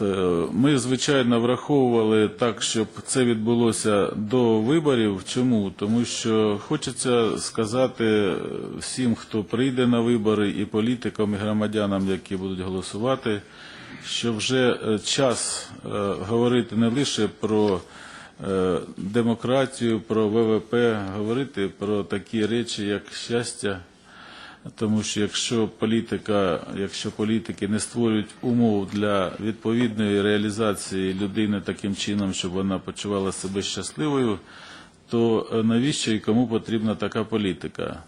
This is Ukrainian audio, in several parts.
Е, ми, звичайно, враховували так, щоб це відбулося до виборів. Чому? Тому що хочеться сказати всім, хто прийде на вибори, і політикам, і громадянам, які будуть голосувати, що вже е, час е, говорити не лише про демократію, про ВВП, говорити про такі речі, як щастя, тому що якщо політика, якщо політики не створюють умов для відповідної реалізації людини таким чином, щоб вона почувала себе щасливою, то е, навіщо і кому потрібна така політика?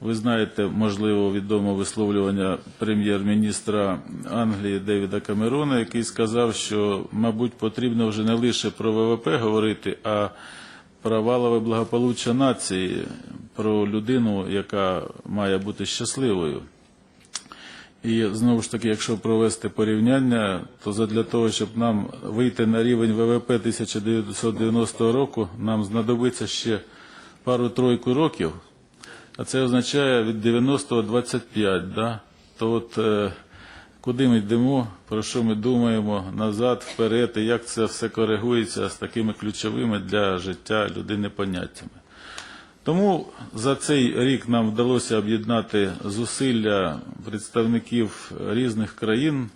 Ви знаєте, можливо, відоме висловлювання прем'єр-міністра Англії Девіда Камерона, який сказав, що, мабуть, потрібно вже не лише про ВВП говорити, а про валове благополуччя нації, про людину, яка має бути щасливою. І знову ж таки, якщо провести порівняння, то задля того, щоб нам вийти на рівень ВВП 1990 року, нам знадобиться ще пару-тройку років, а це означає від 90 до 25, да? то от е, куди ми йдемо, про що ми думаємо, назад, вперед, і як це все коригується з такими ключовими для життя людини поняттями. Тому за цей рік нам вдалося об'єднати зусилля представників різних країн,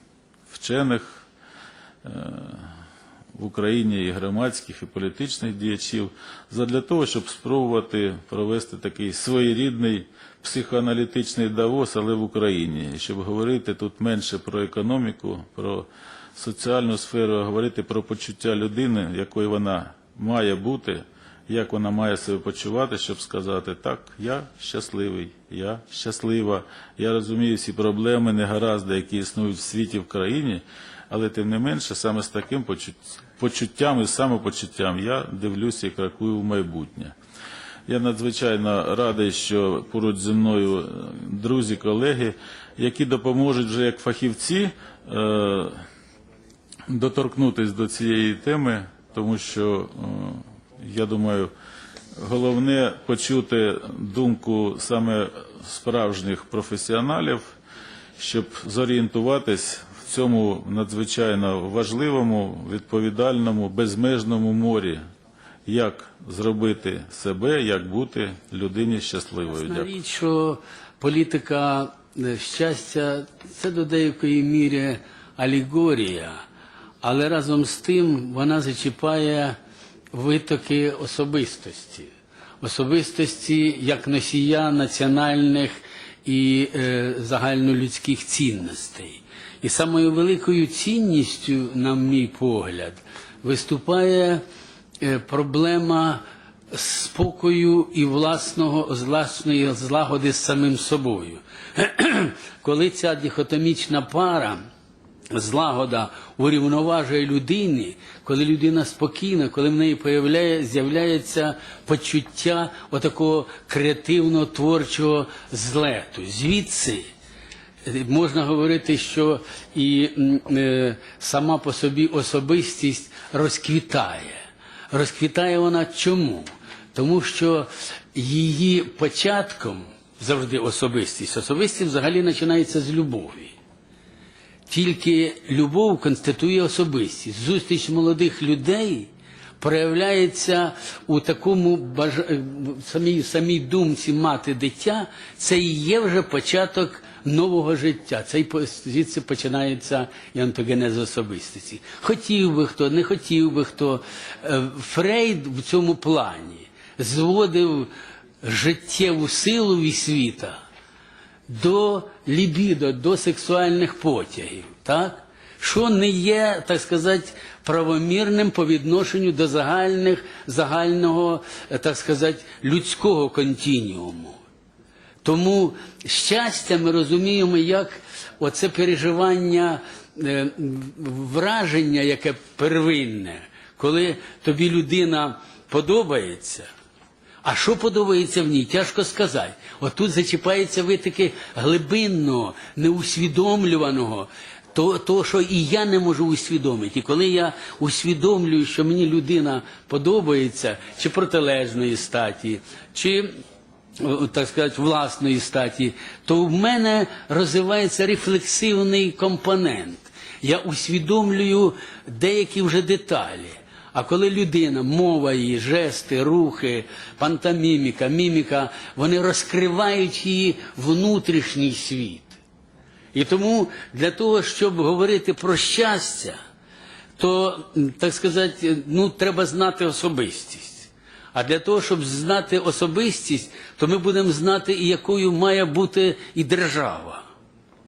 вчених е, в Україні і громадських, і політичних діячів, задля того, щоб спробувати провести такий своєрідний психоаналітичний давос, але в Україні, щоб говорити тут менше про економіку, про соціальну сферу, говорити про почуття людини, якою вона має бути як вона має себе почувати, щоб сказати, так, я щасливий, я щаслива, я розумію всі проблеми, негаразди, які існують в світі, в країні, але тим не менше, саме з таким почуттям і самопочуттям я дивлюся і крокую в майбутнє. Я надзвичайно радий, що поруч зі мною е, друзі, колеги, які допоможуть вже як фахівці е, доторкнутись до цієї теми, тому що е, я думаю, головне почути думку саме справжніх професіоналів, щоб зорієнтуватись в цьому надзвичайно важливому, відповідальному, безмежному морі. Як зробити себе, як бути людині щасливою? Дякую. річ, що політика е, щастя це до деякої міри алегорія, але разом з тим вона зачіпає витоки особистості, особистості як носія національних і е, загальнолюдських цінностей. І самою великою цінністю, на мій погляд, виступає е, проблема спокою і власного власної злагоди з самим собою. Коли ця дихотомічна пара злагода урівноважує людині, коли людина спокійна, коли в неї появляє, з'являється почуття отакого креативно творчого злету. Звідси можна говорити, що і е, сама по собі особистість розквітає. Розквітає вона чому? Тому що її початком завжди особистість. Особистість взагалі починається з любові. Тільки любов конститує особистість. Зустріч молодих людей проявляється у такому баж... самій, самій думці мати дитя. Це і є вже початок нового життя. Це по- звідси починається і антогенез особистості. Хотів би хто, не хотів би хто. Е, Фрейд в цьому плані зводив життєву силу від світа до лібідо, до сексуальних потягів, так? що не є, так сказати, правомірним по відношенню до загальних, загального, е, так сказати, людського континіуму. Тому щастя ми розуміємо як оце переживання, е, враження, яке первинне, коли тобі людина подобається. А що подобається в ній, тяжко сказати. Отут зачіпається витики глибинного, неусвідомлюваного, то, то, що і я не можу усвідомити. І коли я усвідомлюю, що мені людина подобається, чи протилежної статі, чи так сказати, власної статі, то в мене розвивається рефлексивний компонент. я усвідомлюю деякі вже деталі. А коли людина, мова її, жести, рухи, пантоміміка, міміка, вони розкривають її внутрішній світ. І тому для того, щоб говорити про щастя, то, так сказати, ну, треба знати особистість. А для того, щоб знати особистість, то ми будемо знати, якою має бути і держава.